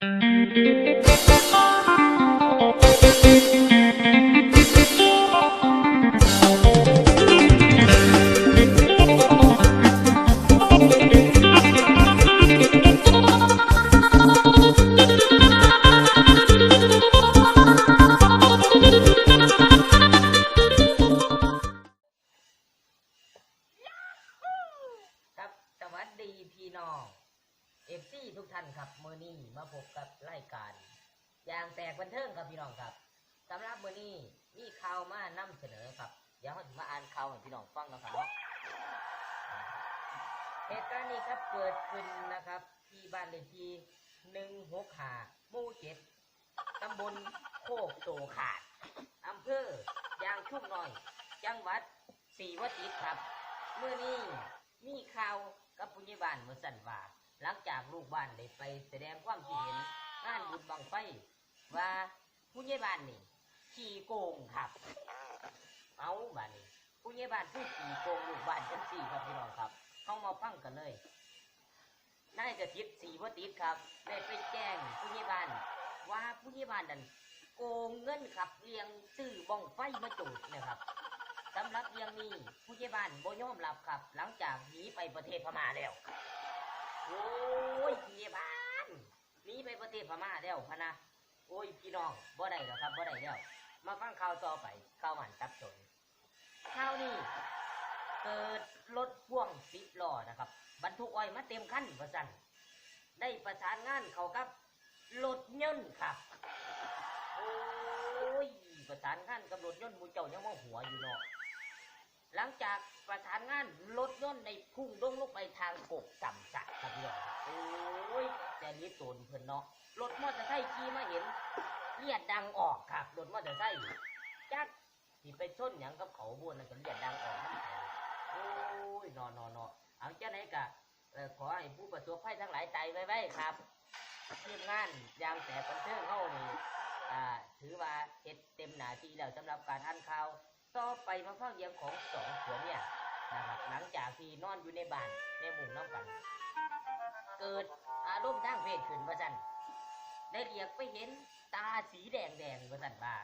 ครับสวัสดีพี่น้อง เอฟซีทุกท่านครับเมือนี้มาพบกับรายการยางแตกบันเทิงครับพี่น้องครับสำหรับเมือนี้มีข่าวมานำเสนอครับเดี๋ยวเราจะมาอ่านข่าวให้พี่น้องฟังนะครับเนาเหตุการณ์นี้ครับเกิดขึ้นนะครับ ที่บ้านเลขที่หนึ่งหกหาหมู่เจ็ดตำบลโคกโตขาดอำเภอยางชุ่มน้อย จังหวัดศรีวจิตรครับเมื่อนี้มีข่าวกับผู้ใหญ่บ้านเมื่อสันว่า หลังจากลูกบ้านได้ไปแสดงความคิดเห็นงานบุญบังไฟว่าผู้ใหญ่บ้านนี่ขี่โกงครับ เอาบ้านนี้ผู้ใหญ่บ้านผู้ขี่โกงลูกบ้านจังสี่ครับพี่น้องครับ เข้ามาฟังกันเลยนายกระติดสีวติดครับได้ไปแจ้งผู้ใหญ่บ้าน ว่าผู้ใหญ่บ้านนั้นโกงเงินครับเลี้ยงซื้อบ้องไฟมาจุดนะครับสำหรับเรื่องนี้ผู้ใหญ่บ้านบ่ยอมรับครับ หลังจากหนีไปประเทศพม่าแล้ว โอ้ยผู้ใหญ่บ้านหนีไปประเทศพม่าแล้วพะนะโอ้ยพี่น้องบ่ได้แล้วครับบ่ได้แล้วมาฟังข่าวต่อไปข่าวหันตับสนข่าวนี้เกิดรถพ่วงสิบล้อนะครับ บรรทุกอ้อยมาเต็มคันประสันได้ประสานงานเขากับรถยนต์ครับ โอ้ยประสานงานกับรถยนต์มูเจ้ายังว่าหัวอยู่เนาะหลังจากประสานงานรถยนต์ในพุ่งลงลงไปทางกกจำ โอ้ยแต่นี้ตนเพิ่นเนาะรถมอเตอร์ไซค์ขี่มาเห็นเลียดดังออกครับรถมอเตอร์ไซค์จักที่ไปชนหยังกับเขาบวนนั่นก็เลียดดังออกโอ้ยนอนนอนนอเอาเจ้าไหนกะเอ่อขอให้ผู้ประสบภัยทั้งหลายตายไว้ไว้ครับทีมงานยางแต่บันเทิงเฮานี่อ่าถือว่าเฮ็ดเต็มหน้าที่แล้วสำหรับการอ่านข่าวต่อไปมาฟังเรื่องของสองผัวเนี่ยนะครับหลังจากที่นอนอยู่ในบ้านในหมู่น้ำ เกิดอารมณ์ทางเพศขึ้นว่าสันได้เรียกไปเห็นตาสีแดงแดงว่าสันว่า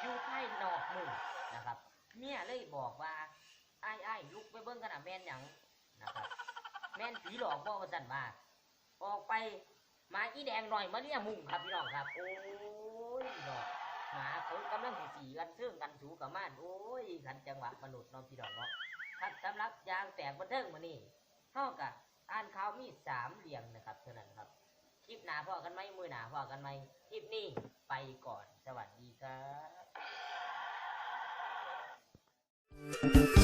อยู่ภายนอกมือนะครับ เมียเลยบอกว่าไอ้ไอ้ลุกไปเบิ้งกันนะแม่นหยังนะครับ แม่นผีหลอกบ่ว่าสันว่าออกไปมาอีแดงหน่อยมาเนี่ยมุ่งครับพี่น้องครับ โอ้ยดอกหมาเขากำลังสีสีกันซึ่องกันสูกับม่านโอ้ยขันจังหวะมนุษย์น้องพี่น้องเนาะครับสำหรับยางแตกบันเทิงมานี่เท่ากับ สามเหลี่ยมนะครับเท่านั้นครับ คลิปหนาพอกันไหมมือหนาพอกันไหมคลิปนี้ไปก่อนสวัสดีครั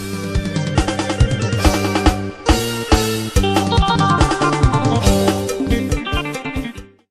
บ